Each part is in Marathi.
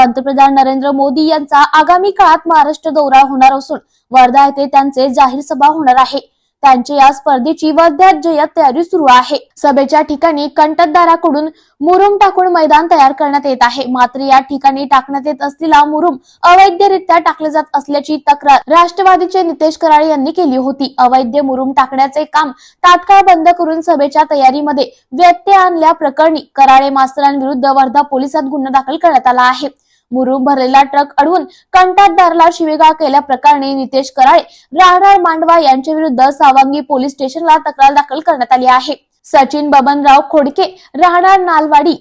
पंतप्रधान नरेंद्र मोदी यांचा आगामी काळात महाराष्ट्र दौरा होणार असून वर्धा येथे त्यांचे जाहीर सभा होणार आहे. त्यांच्या या स्पर्धेची वर्ध्यात जय्यत तयारी सुरू आहे. सभेच्या ठिकाणी कंटकदाराकडून मुरुम टाकून मैदान तयार करण्यात येत आहे. मात्र या ठिकाणी टाकण्यात येत असलेला मुरुम अवैधरित्या टाकले जात असल्याची तक्रार राष्ट्रवादीचे नितेश कराळे यांनी केली होती. अवैध मुरुम टाकण्याचे काम तात्काळ बंद करून सभेच्या तयारीमध्ये व्यत्यय आणल्या प्रकरणी कराळे मास्तरांविरुद्ध वर्धा पोलिसात गुन्हा दाखल करण्यात आला आहे. मुरुम भरलेला ट्रक अडवून कंत्राटदाराला शिवेगाळ केल्या प्रकरणी नितेश कराळे राहणार मांडवा यांच्या विरुद्ध सावंगी पोलीस स्टेशनला तक्रार दाखल करण्यात आली आहे. सचिन बबनराव खोडके राहणार नालवाडी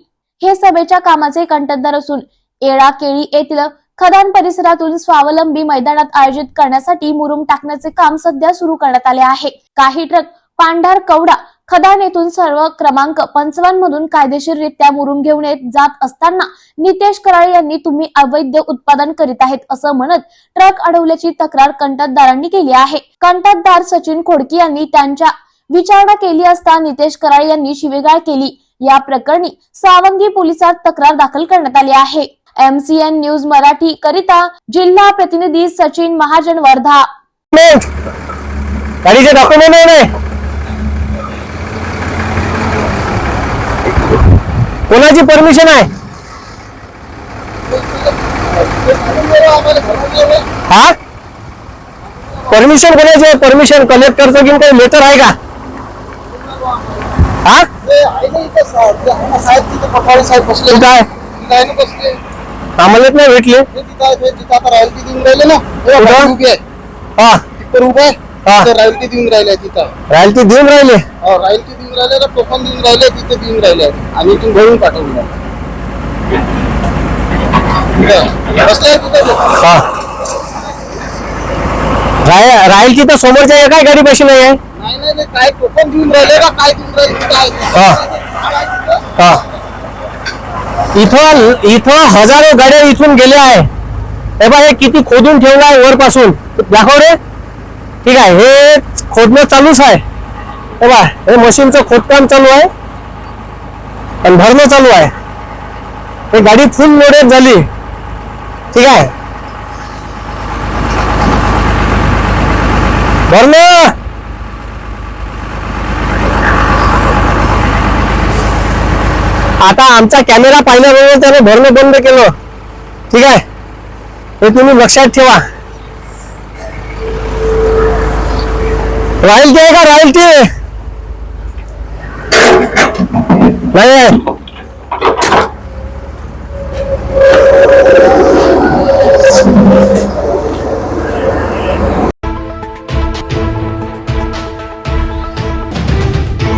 हे सभेच्या कामाचे कंटकदार असून येळा केळी येथील खदान परिसरातून स्वावलंबी मैदानात आयोजित करण्यासाठी मुरुम टाकण्याचे काम सध्या सुरू करण्यात आले आहे. काही ट्रक पांढार कवडा खदान येथून सर्व क्रमांक पंचावन्न मधून कायदेशीररित्या मुरुम घेऊन येत जात असताना नितेश कराळे यांनी तुम्ही अवैध उत्पादन करीत आहेत असं म्हणत ट्रक अडवल्याची तक्रार कंत्राटदारांनी केली आहे. कंत्राटदार सचिन खोडकी यांनी त्यांच्या विचारणा केली असता नितेश कराळे यांनी शिवेगाळ केली. या प्रकरणी सावंगी पोलिसात तक्रार दाखल करण्यात आली आहे. एमसीएन न्यूज मराठी करिता जिल्हा प्रतिनिधी सचिन महाजन वर्धा. गाडीचे डॉक्युमेंट आहे नाही कोणाची परमिशन आहे? हा? परमिशन कोणाची आहे? परमिशन कलेक्टरचं घेऊन काही लेटर आहे का? हा? आहे. आम्हाला नाही भेटले. हा. हा. रायल्टी देऊन राहिल्या तिथं. राहील ते देऊन राहिले? हो, रायल्टी देऊन राहिल्या टोकन देऊन राहिले तिथे देऊन राहिले आणि इथून भरून पाठवून बसले तिथे लोक. हा. राय- राहील की तर समोरच्या एका गाडी बशी नाही आहे. नाही नाही नाही, काय टोकन देऊन राहिले का? काय देऊन राहिले काय हा. हा. इथं इथं हजारो गाड्या इथून गेल्या आहे. हे बघा हे किती खोदून ठेवलं आहे वरपासून. दाखव रे. ठीक आहे हे खोदणं चालूच आहे. हे बा हे मशीनचं खोदकाम चालू आहे पण भरणं चालू आहे. हे गाडी फुल लोडेड झाली. ठीक आहे. भरणं! आता आमचा कॅमेरा पाहिल्याबरोबर त्याने भरणं बंद केलं. ठीक आहे. हे तुम्ही लक्षात ठेवा. रॉयल्टी आहे का रॉयल्टी नाही